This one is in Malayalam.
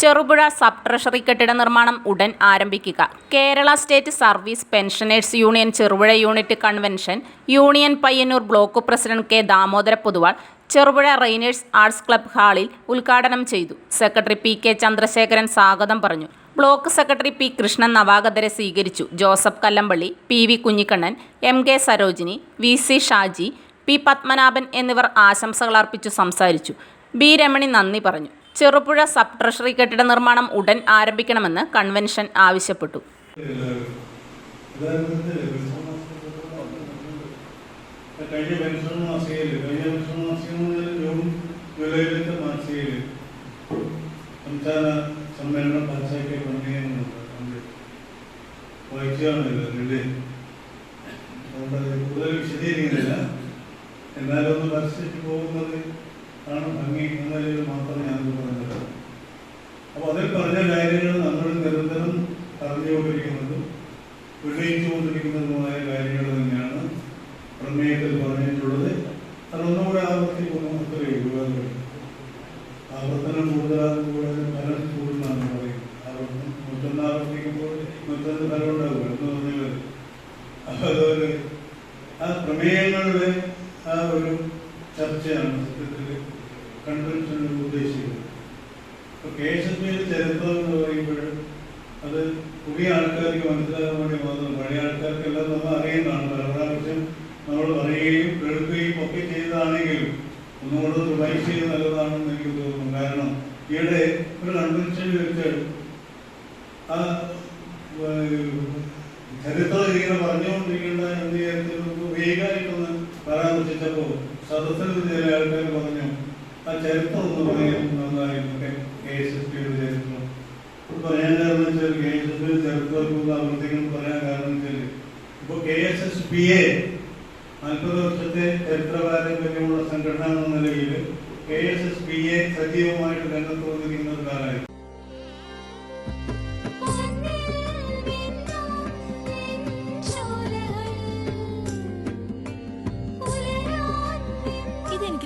ചെറുപുഴ സബ് ട്രഷറി കെട്ടിട നിർമ്മാണം ഉടൻ ആരംഭിക്കുക. Kerala state service pensioners union Cherupuzha unit convention union Payyannur block president K Damodara Poduval Cherupuzha Rainers arts club ഹാളിൽ ഉദ്ഘാടനം ചെയ്തു. സെക്രട്ടറി പി കെ ചന്ദ്രശേഖരൻ സ്വാഗതം പറഞ്ഞു. ബ്ലോക്ക് സെക്രട്ടറി പി കൃഷ്ണൻ നവാഗതരെ സ്വീകരിച്ചു. Joseph Kallampally P V Kunhikannan M K Sarojini V C Shaji P Padmanabhan എന്നിവർ ആശംസകൾ അർപ്പിച്ചു സംസാരിച്ചു. ബി രമണി നന്ദി പറഞ്ഞു. ചെറുപുഴ സബ് ട്രഷറി കെട്ടിട നിർമ്മാണം ഉടൻ ആരംഭിക്കണമെന്ന് കൺവെൻഷൻ ആവശ്യപ്പെട്ടു. എന്നാലും ഒന്ന് പരസ്യത്തിൽ പോകുന്നത് ആണ് ഭംഗി എന്ന നിലയിൽ മാത്രമേ ഞാൻ പറഞ്ഞത്. അപ്പോൾ അതിൽ പറഞ്ഞ കാര്യങ്ങൾ നമ്മൾ നിരന്തരം അറിഞ്ഞുകൊണ്ടിരിക്കുന്നതും ഉന്നയിച്ചുകൊണ്ടിരിക്കുന്നതുമായ കാര്യങ്ങൾ തന്നെയാണ് പ്രമേയത്തിൽ പറഞ്ഞിട്ടുള്ളത്. അതൊന്നുകൂടെ ആവർത്തിക്കുന്നു അത്രയേ ഉള്ളൂ ആവർത്തനം കൂടുതലാകുമ്പോൾ കൂടുതൽ ഫലം കൂടുന്നതാണ് പറയും. ആവർത്തനം നൂറ്റൊന്ന് ആവർത്തിക്കുമ്പോൾ നൂറ്റൊന്ന് ഫലം ഉണ്ടാകും എന്ന് പറഞ്ഞത് അപ്പോൾ അതൊരു ആ പ്രമേയങ്ങളുടെ ആ ഒരു ചർച്ചയാണ് സത്യത്തിൽ കൺവെൻഷനിൽ ഉദ്ദേശിക്കുന്നത്. ഇപ്പോൾ കെ എസ് എഫ് ബിയുടെ ചരിത്രം എന്ന് പറയുമ്പോൾ അത് പുതിയ ആൾക്കാർക്ക് മനസ്സിലാകാൻ വേണ്ടി മാത്രം പഴയ ആൾക്കാർക്കെല്ലാം നമ്മൾ അറിയുന്നതാണ്. പല പ്രാവശ്യം നമ്മൾ പറയുകയും കേൾക്കുകയും ഒക്കെ ചെയ്തതാണെങ്കിലും ഒന്നുകൂടെ റിവൈസ് ചെയ്ത് നല്ലതാണെന്ന് എനിക്ക് തോന്നുന്നു. കാരണം ഈയിടെ ഒരു കൺവെൻഷനിൽ വെച്ച് ആ ചരിത്രം ഇങ്ങനെ പറഞ്ഞുകൊണ്ടിരിക്കേണ്ട എന്ന് വിചാരിച്ചു വേഗമായിട്ടൊന്ന് പരാമർശിച്ചപ്പോൾ സദസ്സിൽ ചില ആൾക്കാർ പറഞ്ഞു ആ ചരിത്രം ഒന്ന് പറയാൻ നന്നായിരുന്നു കെ എസ് എസ് പിയുടെ ചരിത്രം പറയാൻ കാരണം വെച്ചാൽ കെ എസ് എസ് പി ചരിത്രത്തിൽ ആവർത്തിക്കണം പറയാൻ കാരണം വെച്ചാൽ ഇപ്പൊ K S S P A നാൽപ്പത് വർഷത്തെ ചരിത്ര പാരമ്പര്യമുള്ള സംഘടന എന്ന നിലയിൽ K S S P A സജീവമായിട്ട് രംഗത്ത് വന്നിരിക്കുന്ന ഒരു കാലമായി